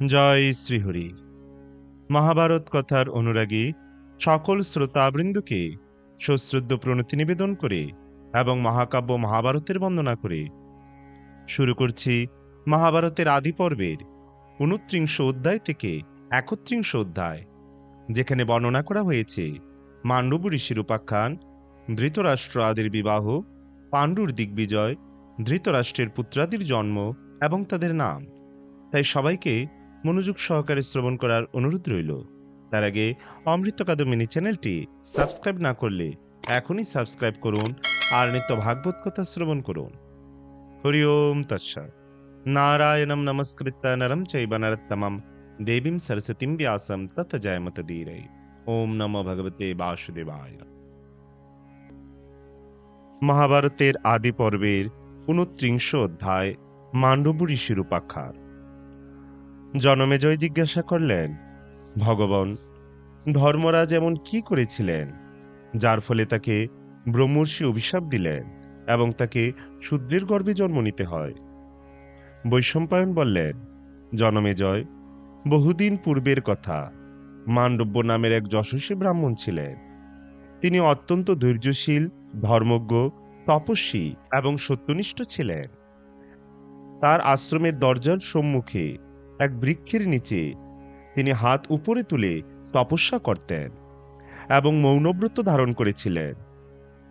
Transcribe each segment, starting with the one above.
জয় শ্রীহরি। মহাভারত কথার অনুরাগী সকল শ্রোতাবৃন্দকে সশ্রদ্ধ প্রণতি নিবেদন করে এবং মহাকাব্য মহাভারতের বন্দনা করে। শুরু করছি মহাভারতের আদি পর্বের উনত্রিংশ অধ্যায় থেকে একত্রিংশ অধ্যায়, যেখানে বর্ণনা করা হয়েছে মান্ডব ঋষির উপাখ্যান, ধৃতরাষ্ট্র আদির বিবাহ, পাণ্ডুর দিগ্বিজয়, ধৃতরাষ্ট্রের পুত্রাদির জন্ম এবং তাদের নাম। তাই সবাইকে মনোযোগ সহকারে শ্রবণ করার অনুরোধ রইল। তার আগে অমৃত কাদমিনী চ্যানেলটি সাবস্ক্রাইব না করলে এখনই সাবস্ক্রাইব করুন আর নিত্য ভাগবত কথা শ্রবণ করুন। হরি ওম তৎসৎ নারায়ণম নমস্কৃত নরম চৈব নরত্তমম দেবীম সরস্বতীম ব্যাসম তত জয়মত ধীরে। ওম নমো ভগবতে বাসুদেবায়। মহাভারতের আদি পর্বের উনত্রিংশ অধ্যায় মান্ডব ঋষির জনমেজয় জিজ্ঞাসা করলেন, ভগবান, ধর্মরাজ এমন কি করেছিলেন, যার ফলে তাকে ব্রহ্মর্ষি অভিশাপ দিলেন এবং তাকে শূদ্রের গর্ভে জন্ম নিতে হয়? বৈশম্পায়ন বললেন জনমেজয় বহুদিন পূর্বের কথা। মান্ডব্য নামের এক যশস্বী ব্রাহ্মণ ছিলেন। তিনি অত্যন্ত ধৈর্যশীল, ধর্মজ্ঞ, তপস্বী এবং সত্যনিষ্ঠ ছিলেন। তার আশ্রমের দরজার সম্মুখে এক বৃক্ষের নিচে তিনি হাত উপরে তুলে তপস্যা করতেন এবং মৌনব্রত ধারণ করেছিলেন।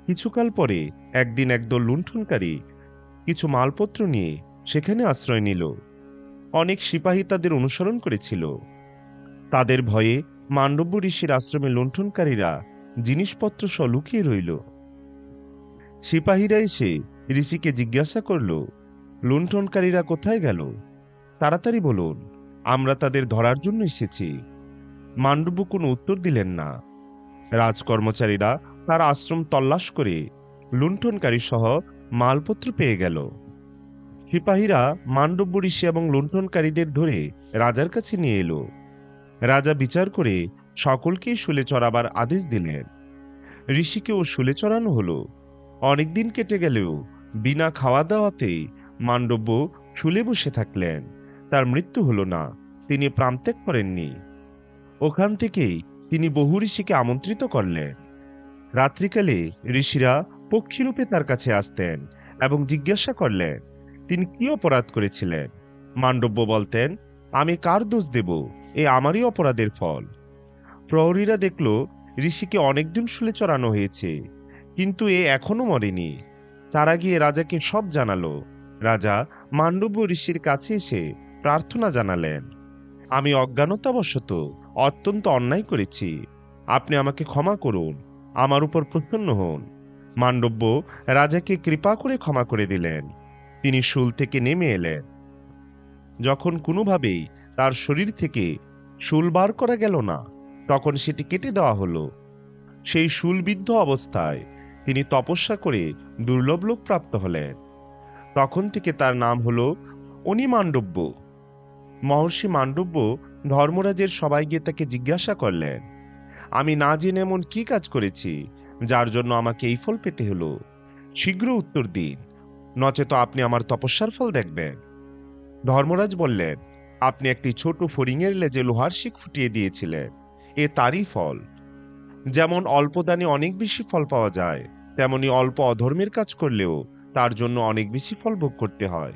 কিছুকাল পরে একদিন একদল লুণ্ঠনকারী কিছু মালপত্র নিয়ে সেখানে আশ্রয় নিল। অনেক সিপাহী তাদের অনুসরণ করেছিল। তাদের ভয়ে মান্ডব্য ঋষির আশ্রমে লুণ্ঠনকারীরা জিনিসপত্র সহ লুকিয়ে রইল। সিপাহীরা এসে ঋষিকে জিজ্ঞাসা করল, লুণ্ঠনকারীরা কোথায় গেল? তাড়াতাড়ি বলুন, আমরা তাদের ধরার জন্য এসেছি। মান্ডব্য কোনো উত্তর দিলেন না। রাজকর্মচারীরা তার আশ্রম তল্লাশ করে লুণ্ঠনকারী সহ মালপত্র পেয়ে গেল। সিপাহীরা মান্ডব্য ঋষি এবং লুণ্ঠনকারীদের ধরে রাজার কাছে নিয়ে এলো। রাজা বিচার করে সকলকেই শুলে চড়াবার আদেশ দিলেন। ঋষিকেও শুলে চড়ানো হলো। অনেকদিন কেটে গেলেও বিনা খাওয়া দাওয়াতে মান্ডব্য শুলে বসে থাকলেন। তার মৃত্যু হলো না, তিনি প্রাণত্যাগ করেননি ওখান থেকেই তিনি বহু ঋষিকে আমন্ত্রিত করলেন। রাত্রিকালে ঋষিরা পক্ষীরূপে তার কাছে আসতেন এবং জিজ্ঞাসা করলেন, তিনি কি অপরাধ করেছিলেন? মান্ডব্য বলতেন, আমি কার দোষ দেব? এ আমারই অপরাধের ফল। প্রহরীরা দেখল, ঋষিকে অনেকদিন শুলে চড়ানো হয়েছে, কিন্তু এ এখনও মরেনি। তারা গিয়ে রাজাকে সব জানালো। রাজা মান্ডব্য ঋষির কাছে এসে প্রার্থনা জানালেন, আমি অজ্ঞানতাবশত অত্যন্ত অন্যায় করেছি। আপনি আমাকে ক্ষমা করুন, আমার উপর প্রসন্ন হন। মান্ডব্য রাজাকে কৃপা করে ক্ষমা করে দিলেন। তিনি শুল থেকে নেমে এলেন। যখন কোনোভাবেই তার শরীর থেকে শুল বার করা গেল না, তখন সেটি কেটে দেওয়া হলো। সেই শুলবিদ্ধ অবস্থায় তিনি তপস্যা করে দুর্লভ লোক প্রাপ্ত হলেন। তখন থেকে তার নাম হল অনিমান্ডব্য মহর্ষি মান্ডব্য ধর্মরাজের সবাই গিয়ে তাকে জিজ্ঞাসা করলেন, আমি না জেনে এমন কি কাজ করেছি, যার জন্য আমাকে এই ফল পেতে হলো? শীঘ্র উত্তর দিন, নচেত আপনি আমার তপস্যার ফল দেখবেন। ধর্মরাজ বললেন, আপনি একটি ছোট ফড়িংয়ের লেজে লোহার শিক ফুটিয়ে দিয়েছিলেন, এ তারই ফল। যেমন অল্প দানে অনেক বেশি ফল পাওয়া যায়, তেমনি অল্প অধর্মের কাজ করলেও তার জন্য অনেক বেশি ফল ভোগ করতে হয়।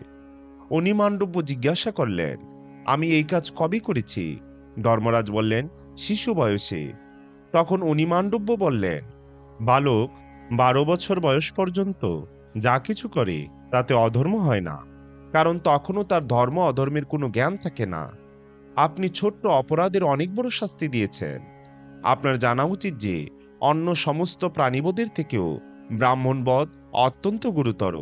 অনিমান্ডব্য জিজ্ঞাসা করলেন আমি এই কাজ কবে করেছি? ধর্মরাজ বললেন, শিশু বয়সে। তখন অনিমান্ডব্য বললেন, বালক, বারো বছর বয়স পর্যন্ত যা কিছু করে তাতে অধর্ম হয় না, কারণ তখনও তার ধর্ম অধর্মের কোনো জ্ঞান থাকে না। আপনি ছোট্ট অপরাধের অনেক বড় শাস্তি দিয়েছেন। আপনার জানা উচিত যে, অন্য সমস্ত প্রাণীবোধের থেকেও ব্রাহ্মণবধ অত্যন্ত গুরুতর।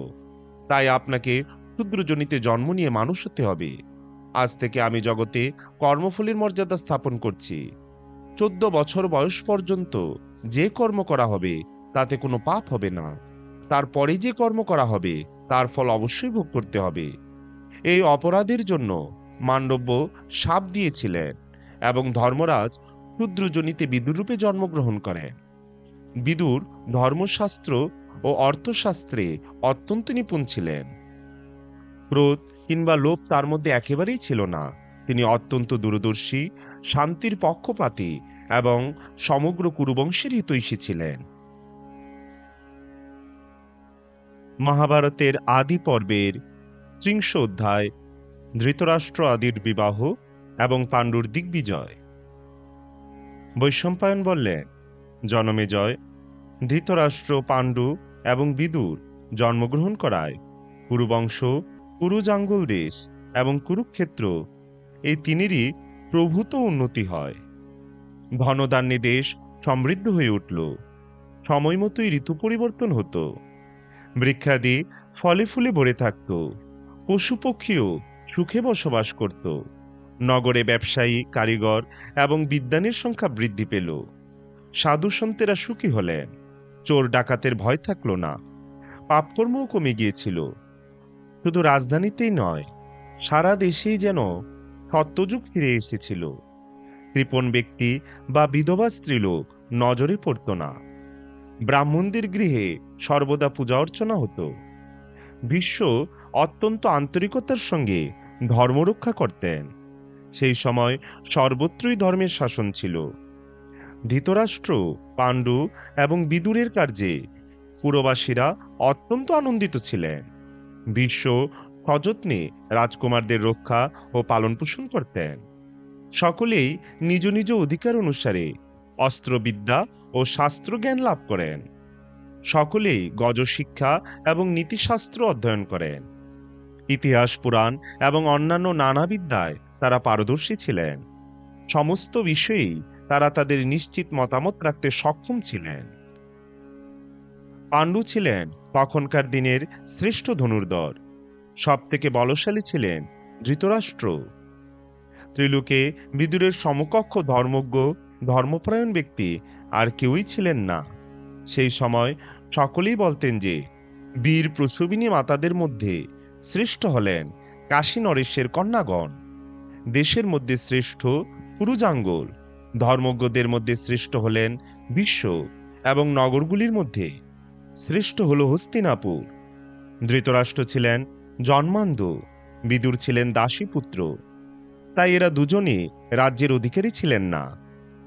তাই আপনাকে ক্ষুদ্রজনিতে জন্ম নিয়ে মানুষ হতে হবে। আজ থেকে আমি জগতে কর্মফলের মর্যাদা স্থাপন করছি। চোদ্দ বছর বয়স পর্যন্ত যে কর্ম করা হবে, তাতে কোনো পাপ হবে না। তারপরে যে কর্ম করা হবে, তার ফল অবশ্যই ভোগ করতে হবে। এই অপরাধের জন্য মান্ডব্য সাপ দিয়েছিলেন এবং ধর্মরাজ ক্ষুদ্রজনিতে বিদুরূপে জন্মগ্রহণ করেন। বিদুর ধর্মশাস্ত্র ও অর্থশাস্ত্রে অত্যন্ত নিপুণ ছিলেন। ক্রোধ কিংবা লোভ তার মধ্যে একেবারেই ছিল না। তিনি অত্যন্ত দূরদর্শী, শান্তির পক্ষপাতী এবং সমগ্র কুরুবংশের হিতৈষী ছিলেন। মহাভারতের আদি পর্বের ত্রিংশ অধ্যায়, ধৃতরাষ্ট্র আদির বিবাহ এবং পাণ্ডুর দিগ্বিজয়। বৈশম্পায়ন বললেন, জনমে জয়, ধৃতরাষ্ট্র, পাণ্ডু এবং বিদুর জন্মগ্রহণ করায়, কুরুবংশ কুরুজাঙ্গল দেশ এবং কুরুক্ষেত্র, এই তিনেরই প্রভূত উন্নতি হয়। ধনদান্যে দেশ সমৃদ্ধ হয়ে উঠল। সময় মতোই ঋতু পরিবর্তন হতো। বৃক্ষাদি ফলে ফুলে ভরে থাকত। পশু পক্ষীও সুখে বসবাস করত। নগরে ব্যবসায়ী, কারিগর এবং বিদ্যানের সংখ্যা বৃদ্ধি পেল। সাধু সন্তেরা সুখী হলেন। চোর ডাকাতের ভয় থাকল না। পাপকর্মও কমে গিয়েছিল। শুধু রাজধানীতেই নয়, সারা দেশেই যেন সত্যযুগ ফিরে এসেছিল। কৃপণ ব্যক্তি বা বিধবা স্ত্রীলোক নজরে পড়ত না। ব্রাহ্মণদের গৃহে সর্বদা পূজা অর্চনা হতো। বিশ্ব অত্যন্ত আন্তরিকতার সঙ্গে ধর্ম রক্ষা করতেন। সেই সময় সর্বত্রই ধর্মের শাসন ছিল। ধৃতরাষ্ট্র, পাণ্ডু এবং বিদুরের কার্যে পুরবাসীরা অত্যন্ত আনন্দিত ছিলেন। বিশ্ব সযত্নে রাজকুমারদের রক্ষা ও পালনপোষণ করতেন। সকলেই নিজ নিজ অধিকার অনুসারে অস্ত্রবিদ্যা ও শাস্ত্রজ্ঞান লাভ করেন। সকলেই গজশিক্ষা এবং নীতিশাস্ত্র অধ্যয়ন করেন। ইতিহাস, পুরাণ এবং অন্যান্য নানা বিদ্যায় তারা পারদর্শী ছিলেন। সমস্ত বিষয়েই তারা তাদের নিশ্চিত মতামত রাখতে সক্ষম ছিলেন। পাণ্ডু ছিলেন তখনকার দিনের শ্রেষ্ঠ ধনুর্ধর সব থেকে বলশালী ছিলেন ধৃতরাষ্ট্র। ত্রিলোকে বিদুরের সমকক্ষ ধর্মজ্ঞ, ধর্মপরায়ণ ব্যক্তি আর কেউই ছিলেন না। সেই সময় সকলেই বলতেন যে, বীর প্রসবিনী মাতাদের মধ্যে শ্রেষ্ঠ হলেন কাশী নরেশের কন্যাগণ। দেশের মধ্যে শ্রেষ্ঠ পুরুজাঙ্গল, ধর্মজ্ঞদের মধ্যে শ্রেষ্ঠ হলেন বিশ্ব এবং নগরগুলির মধ্যে। শ্রেষ্ঠ হল হস্তিনাপুর। ধৃতরাষ্ট্র ছিলেন জন্মান্ধ, বিদুর ছিলেন দাসীপুত্র। তাই এরা দুজনে রাজ্যের অধিকারী ছিলেন না,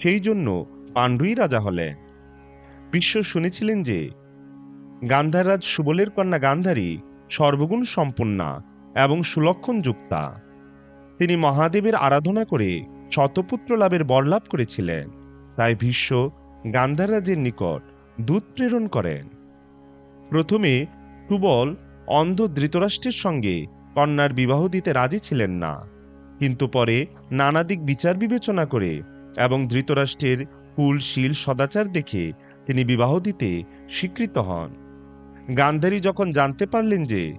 সেই জন্য পাণ্ডুই রাজা হলেন। বিশ্ব শুনেছিলেন যে গান্ধাররাজ সুবলের কন্যা গান্ধারী সর্বগুণ সম্পন্না এবং সুলক্ষণ যুক্তা তিনি মহাদেবের আরাধনা করে শতপুত্র লাভের বরলাভ করেছিলেন। তাই ভীষ্ম গান্ধাররাজের নিকট দূত প্রেরণ করেন। প্রথমে সুবল অন্ধ ধৃতরাষ্ট্রের সঙ্গে কন্যার বিবাহ দিতে রাজি ছিলেন না। কিন্তু পরে নানা দিক বিচার বিবেচনা করে এবং ধৃতরাষ্ট্রের কুলশীল সদাচার দেখে তিনি বিবাহ দিতে স্বীকৃত হন। গান্ধারী যখন জানতে পারলেন যে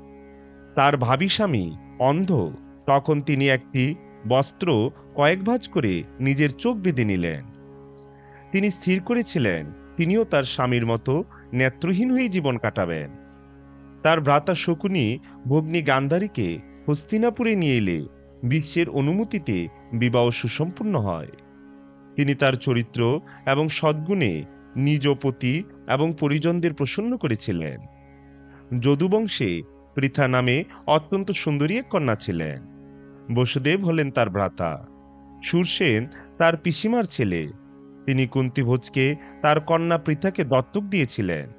তার ভাবি স্বামী অন্ধ, তখন তিনি একটি বস্ত্র কয়েক ভাঁজ করে নিজের চোখ বেঁধে নিলেন। তিনি স্থির করেছিলেন, তিনিও তার স্বামীর মতো নেত্রহীন হয়ে জীবন কাটাবেন। তার ভ্রাতা শকুনি ভগ্নী গান্ধারীকে হস্তিনাপুরে নিয়ে এলে বিশ্বের অনুমতিতে বিবাহ সুসম্পূর্ণ হয়। তিনি তার চরিত্র এবং সদ্গুণে নিজ পতি এবং পরিজনদের প্রসন্ন করেছিলেন। যদুবংশে পৃথা নামে অত্যন্ত সুন্দরী এক কন্যা ছিলেন। বসুদেব হলেন তার ভ্রাতা। সুরসেন তার পিসিমার ছেলে। তিনি কুন্তিভোজকে তার কন্যা পৃথাকে দত্তক দিয়েছিলেন।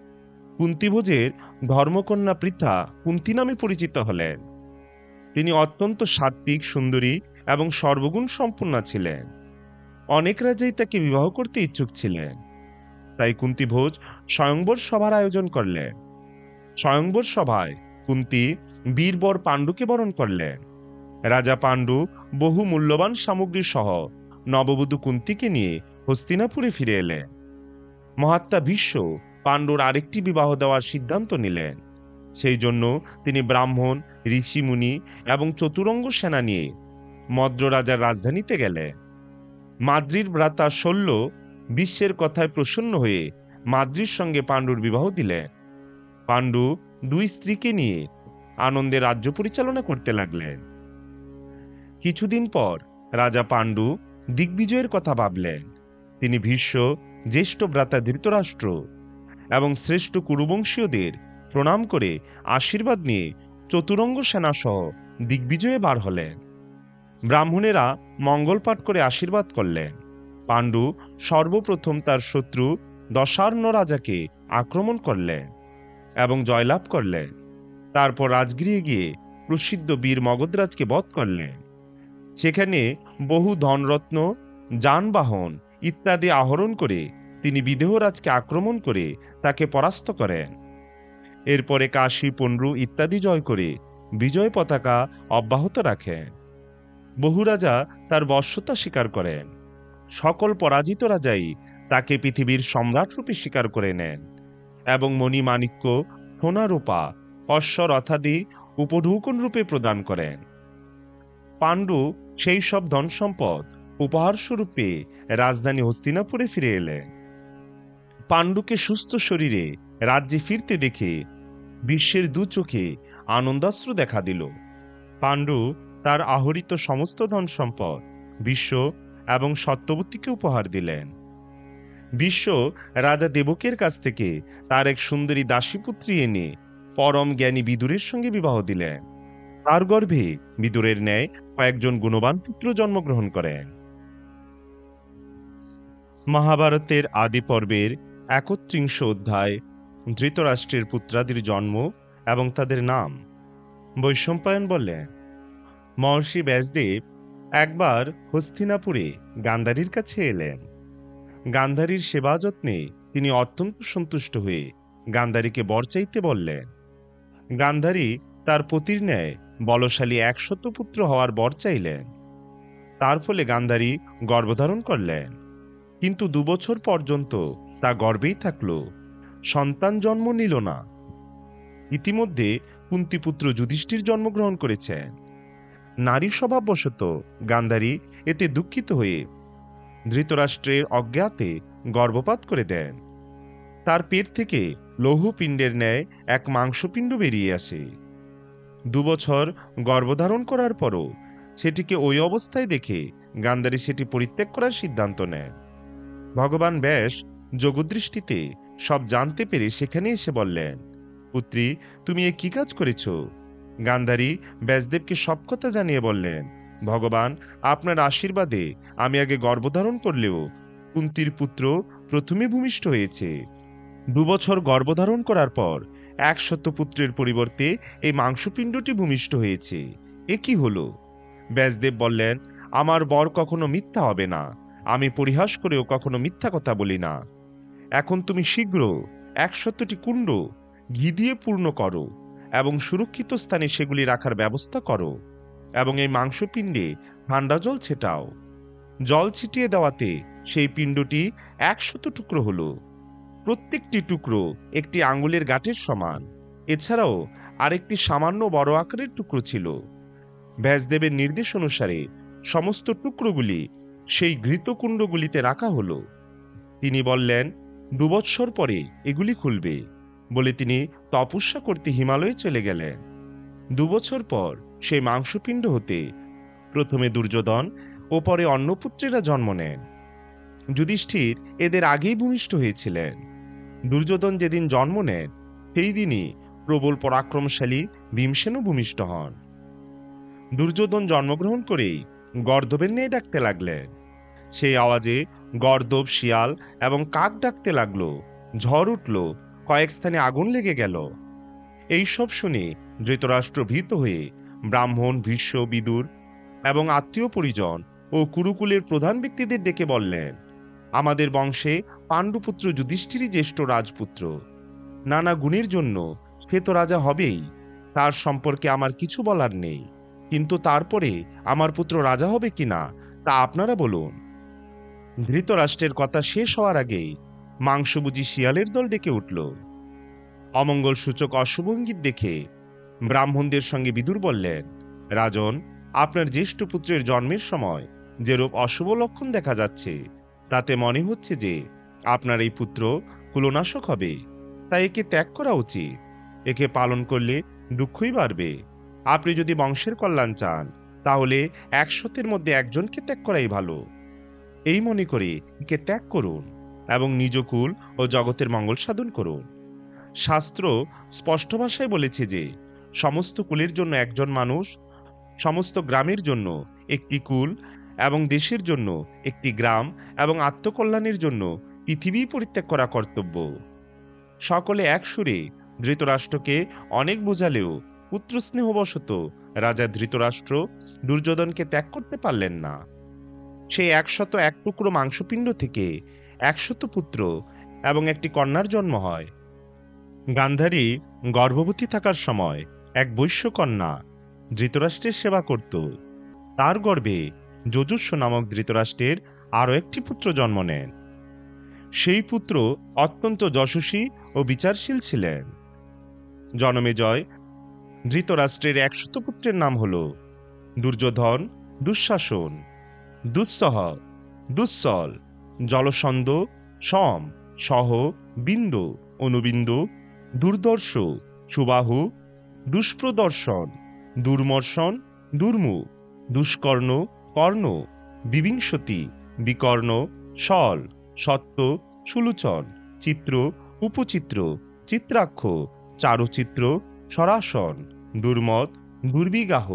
কুন্তিভোজের ধর্মকন্যা পৃথা কুন্তি নামে পরিচিত হলেন। তিনি অত্যন্ত সাত্বিক সুন্দরী এবং সর্বগুণ সম্পন্না ছিলেন। অনেক রাজাই তাকে বিবাহ করতে ইচ্ছুক ছিলেন। তাই কুন্তিভোজ স্বয়ংবর সভার আয়োজন করলেন। স্বয়ংবর সভায় কুন্তি বীরবর পাণ্ডুকে বরণ করলেন। রাজা পাণ্ডু বহু মূল্যবান সামগ্রী সহ নববধূ কুন্তিকে নিয়ে হস্তিনাপুরে ফিরে এলেন। মহাত্মা ভীষ্ম পাণ্ডুর আরেকটি বিবাহ দেওয়ার সিদ্ধান্ত নিলেন। সেই জন্য তিনি ব্রাহ্মণ ঋষিমুনি এবং চতুরঙ্গ সেনা নিয়ে মদ্র রাজার রাজধানীতে গেলেন। মাদ্রির ভ্রাতা শল্য বিশ্বের কথায় প্রসন্ন হয়ে মাদ্রির সঙ্গে পাণ্ডুর বিবাহ দিলেন। পাণ্ডু দুই স্ত্রীকে নিয়ে আনন্দে রাজ্য পরিচালনা করতে লাগলেন। কিছুদিন পর রাজা পাণ্ডু দিগ্বিজয়ের কথা ভাবলেন। তিনি ভীষ্ম, জ্যেষ্ঠ ভ্রাতা ধৃতরাষ্ট্র এবং শ্রেষ্ঠ কুরুবংশীয়দের প্রণাম করে আশীর্বাদ নিয়ে চতুরঙ্গ সেনাসহ দিগ্বিজয়ে বার হলেন। ব্রাহ্মণেরা মঙ্গল পাঠ করে আশীর্বাদ করলেন। পাণ্ডু সর্বপ্রথম তার শত্রু দশার্ণ রাজাকে আক্রমণ করলেন এবং জয়লাভ করলেন। তারপর রাজগৃহে গিয়ে প্রসিদ্ধ বীর মগধরাজকে বধ করলেন। সেখানে বহু ধনরত্ন, যানবাহন ইত্যাদি আহরণ করে তিনি বিদেহরাজকে আক্রমণ করে তাকে পরাস্ত করেন। এরপরে কাশী পন্ডু ইত্যাদি জয় করে বিজয় পতাকা অব্যাহত রাখেন। বহু রাজা তার বশ্যতা স্বীকার করেন। সকল পরাজিত রাজাই তাকে পৃথিবীর সম্রাটরূপে স্বীকার করে নেন এবং মণিমাণিক্য সোনা রূপা অশ্ব রথাদি উপঢৌকন রূপে প্রদান করেন। পাণ্ডু সেই সব ধন সম্পদ উপহার স্বরূপে রাজধানী হস্তিনাপুরে ফিরে এলেন। পাণ্ডুকে সুস্থ শরীরে রাজ্যে ফিরতে দেখে বিশ্বের দু চোখে আনন্দাশ্রু দেখা দিল। পাণ্ডু তার আহরিত সমস্ত ধন সম্পদ বিশ্ব এবং সত্যবতীকে উপহার দিলেন। বিশ্ব রাজা দেবকের কাছ থেকে তার এক সুন্দরী দাসীপুত্রী এনে পরম জ্ঞানী বিদুরের সঙ্গে বিবাহ দিলেন। তার গর্ভে বিদুরের ন্যায় কয়েকজন গুণবান পুত্র জন্মগ্রহণ করেন। মহাভারতের আদি পর্বের একত্রিংশ অধ্যায়, ধৃতরাষ্ট্রের পুত্রাদির জন্ম এবং তাদের নাম। বৈশম্পায়ন বললেন মহর্ষি ব্যাসদেব একবার হস্তিনাপুরে গান্ধারীর কাছে এলেন। গান্ধারীর সেবা যত্নে তিনি অত্যন্ত সন্তুষ্ট হয়ে গান্ধারীকে বর চাইতে বললেন, গান্ধারী, তার পতির ন্যায় বলশালী একশত পুত্র হওয়ার বর চাইলেন। তার ফলে গান্ধারী গর্ভধারণ করলেন। কিন্তু দুবছর পর্যন্ত তা গর্বেই থাকল। সন্তান জন্ম নিল না। ইতিমধ্যে কুন্তিপুত্র যুধিষ্ঠির জন্মগ্রহণ করেছেন। নারী স্বভাববশত গান্ধারী এতে দুঃখিত হয়ে ধৃতরাষ্ট্রের অজ্ঞাতে গর্ভপাত করে দেন। তার পেট থেকে লৌহপিণ্ডের ন্যায় এক মাংসপিণ্ড বেরিয়ে আসে। দুবছর গর্ভধারণ করার পরও সেটিকে ওই অবস্থায় দেখে গান্ধারী সেটি পরিত্যাগ করার সিদ্ধান্ত নেন। ভগবান ব্যাস যোগদৃষ্টিতে সব জানতে পেরে সেখানে এসে বললেন, পুত্রী, তুমি এ কি কাজ করেছ? গান্ধারী ব্যাসদেবকে সব কথা জানিয়ে বললেন, ভগবান, আপনার আশীর্বাদে আমি আগে গর্ভধারণ করলেও কুন্তির পুত্র প্রথমে ভূমিষ্ঠ হয়েছে। দুবছর গর্ভধারণ করার পর একশত পুত্রের পরিবর্তে এই মাংসপিণ্ডটি ভূমিষ্ঠ হয়েছে। এ কি হলো? ব্যাসদেব বললেন, আমার বর কখনো মিথ্যা হবে না। আমি পরিহাস করেও কখনো মিথ্যা কথা বলি না। এখন তুমি শীঘ্র একশতটি কুণ্ড ঘি দিয়ে পূর্ণ করো এবং সুরক্ষিত স্থানে সেগুলি রাখার ব্যবস্থা করো এবং এই মাংসপিণ্ডে ঠান্ডা জল ছেটাও। জল ছিটিয়ে দেওয়াতে সেই পিণ্ডটি একশত টুকরো হলো। প্রত্যেকটি টুকরো একটি আঙ্গুলের গাঁটের সমান। এছাড়াও আরেকটি সামান্য বড় আকারের টুকরো ছিল। ব্যাসদেবের নির্দেশ অনুসারে সমস্ত টুকরোগুলি সেই ঘৃতকুণ্ডগুলিতে রাখা হলো। তিনি বললেন, দুবৎসর পরে এগুলি খুলবে বলে তিনি তপস্যা করতে হিমালয়ে চলে গেলেন। দুবছর পর সেই মাংসপিণ্ড হতে প্রথমে দুর্যোধন ও পরে অন্নপুত্রেরা জন্ম নেন। যুধিষ্ঠির এদের আগেই ভূমিষ্ঠ হয়েছিলেন। দুর্যোধন যেদিন জন্ম নেন, সেই দিনই প্রবল পরাক্রমশালী ভীমসেনও ভূমিষ্ঠ হন। দুর্যোধন জন্মগ্রহণ করেই গর্দবের নিয়ে ডাকতে লাগলেন। সেই আওয়াজে গর্দব শিয়াল এবং কাক ডাকতে লাগল। ঝড় উঠল, কয়েক স্থানে আগুন লেগে গেল। এইসব শুনে ধৃতরাষ্ট্র ভীত হয়ে ব্রাহ্মণ, ভীষ্ম, বিদুর এবং আত্মীয় পরিজন ও কুরুকুলের প্রধান ব্যক্তিদের ডেকে বললেন, আমাদের বংশে পাণ্ডুপুত্র যুধিষ্ঠিরই জ্যেষ্ঠ রাজপুত্র। নানা গুণের জন্য সে তো রাজা হবেই। তার সম্পর্কে আমার কিছু বলার নেই। কিন্তু তারপরে আমার পুত্র রাজা হবে কিনা, তা আপনারা বলুন। ধৃতরাষ্ট্রের কথা শেষ হওয়ার আগেই মাংসবুজি শিয়ালের দল ডেকে উঠল। অমঙ্গল সূচক অশুভঙ্গিত দেখে ব্রাহ্মণদের সঙ্গে বিদুর বললেন, রাজন, আপনার জ্যেষ্ঠ পুত্রের জন্মের সময় যেরূপ অশুভ লক্ষণ দেখা যাচ্ছে, তাতে মনে হচ্ছে যে আপনার এই পুত্র কুলনাশক হবে। তাই একে ত্যাগ করা উচিত। একে পালন করলে দুঃখই বাড়বে। আপনি যদি বংশের কল্যাণ চান, তাহলে একশতের মধ্যে একজনকে ত্যাগ করাই ভালো। এই মনে করে একে ত্যাগ করুন এবং নিজ কুল ও জগতের মঙ্গল সাধন করুন। শাস্ত্র স্পষ্ট ভাষায় বলেছে যে, সমস্ত কুলের জন্য একজন মানুষ, সমস্ত গ্রামের জন্য একটি কুল এবং দেশের জন্য একটি গ্রাম এবং আত্মকল্যাণের জন্য পৃথিবী পরিত্যাগ করা কর্তব্য। সকলে এক সুরে ধৃতরাষ্ট্রকে অনেক বোঝালেও পুত্রস্নেহবশত রাজা ধৃতরাষ্ট্র দুর্যোধনকে ত্যাগ করতে পারলেন না। সেই একশত এক টুকরো মাংসপিণ্ড থেকে একশত পুত্র এবং একটি কন্যার জন্ম হয়। গান্ধারী গর্ভবতী থাকার সময় এক বৈশ্যকন্যা ধৃতরাষ্ট্রের সেবা করত। তার গর্ভে যজুস্ব নামক ধৃতরাষ্ট্রের আরও একটি পুত্র জন্ম নেন। সেই পুত্র অত্যন্ত যশস্বী ও বিচারশীল ছিলেন। জনমেজয় ধৃতরাষ্ট্রের একশত পুত্রের নাম হল দুর্যোধন, দুঃশাসন। দুঃসহ, দুঃসল জলসন্দ সম, সহ, বিন্দু, অনুবিন্দু, দুর্দর্শ, সুবাহু, দুষ্প্রদর্শন দুর্মর্ষণ দুর্মু, দুষ্কর্ণ, কর্ণ, বিবিংশতি, বিকর্ণ, সল, সত্য, সুলুচন, চিত্র, উপচিত্র, চিত্রাক্ষ, চারুচিত্র, সরাসন, দুর্মত, দুর্বিগাহ,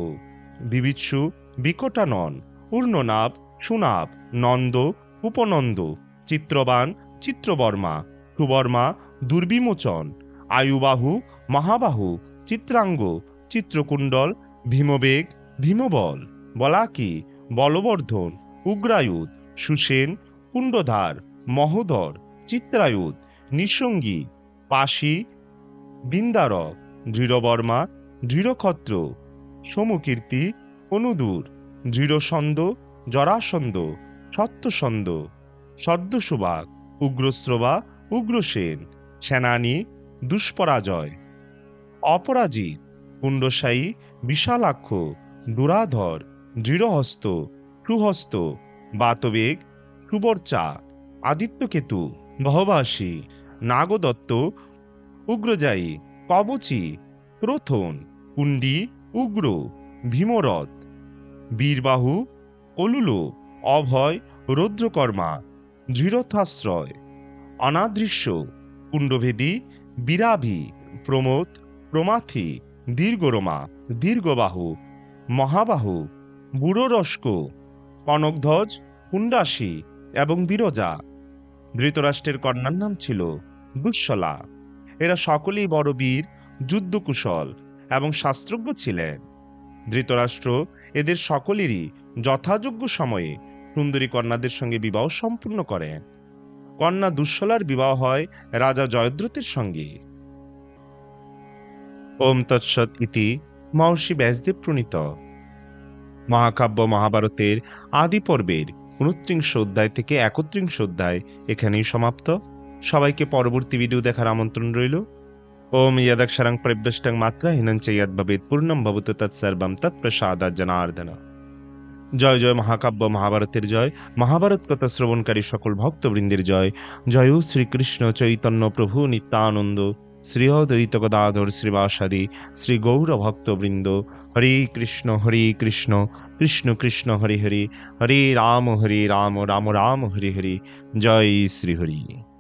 বিবিৎসু, বিকটানন পূর্ণনাভ, সুনাভ, নন্দ, উপনন্দ, চিত্রবান, চিত্রবর্মা, সুবর্মা, দুর্বিমোচন, আয়ুবাহু, মহাবাহু, চিত্রাঙ্গ, চিত্রকুণ্ডল, ভীমবেগ, ভীমবল, বলাকি, বলবর্ধন, উগ্রায়ুধ, সুসেন, কুণ্ডধার, মহোদর, চিত্রায়ুধ, নিঃসঙ্গী, পাশি, বিন্দারক, দৃঢ়বর্মা, দৃঢ়ক্ষত্র, সমকীর্তি, অনুদূর। দৃঢ়সন্দ জরাসন্দ সত্যসন্দ সদ্যসুবাগ উগ্রস্রবা, উগ্রসেন, সেনানী, দুষ্পরাজয় অপরাজিত কুণ্ডসায়ী বিশালাক্ষ, দুরাধর, দৃঢ়হস্ত সুহস্ত বাতবেগ, সুবর্চা, আদিত্যকেতু গহবাসী নাগদত্ত, উগ্রজায়ী, কবচী, প্রথন, কুণ্ডী, উগ্র, ভীমরথ বীরবাহু অলুলো অভয়, রৌদ্রকর্মা দৃঢ়থাশ্রয় অনাদৃশ্য, কুণ্ডভেদী, বিরাভি, প্রমোদ, প্রমাথি, দীর্ঘরমা, দীর্ঘবাহু, মহাবাহু, বুড়োরস্ক, কনকধ্বজ, কুণ্ডাসী এবং বিরজা। ধৃতরাষ্ট্রের কন্যার নাম ছিল দুঃশলা। এরা সকলেই বড় বীর, যুদ্ধকুশল এবং শাস্ত্রজ্ঞ ছিলেন। ধৃতরাষ্ট্র এদের সকলেরই যথাযোগ্য সময়ে সুন্দরী কন্যাদের সঙ্গে বিবাহ সম্পূর্ণ করেন কন্যা দুঃশলার বিবাহ হয় রাজা জয়দ্রথের সঙ্গে। ওম তৎসৎ ইতি মহর্ষি ব্যাসদেব প্রণীত। মহাকাব্য মহাভারতের আদি পর্বের উনত্রিংশ অধ্যায় থেকে একত্রিংশ অধ্যায় এখানেই সমাপ্ত। সবাইকে পরবর্তী ভিডিও দেখার আমন্ত্রণ রইল। ইয়াদাক্ষরাং প্রভ্রষ্টং মাত্রা হিনঞ্চ ইয়াদ ভবেত পূর্ণম ভবত তৎসর্বম তৎপ্রসাদা জনার্দন জয় জয় মহাকাব্য মহাভারতের জয় মহাভারত কথা শ্রবণকারী সকল ভক্তবৃন্দের জয়। জয় শ্রীকৃষ্ণ চৈতন্য প্রভু নিত্যানন্দ শ্রীহদৈত গদাধর শ্রীবাসাদি, শ্রী গৌর ভক্তবৃন্দ। হরে কৃষ্ণ হরে কৃষ্ণ কৃষ্ণ কৃষ্ণ, হরে হরে। হরে রাম হরে রাম রাম রাম, হরে হরে। জয় শ্রী হরি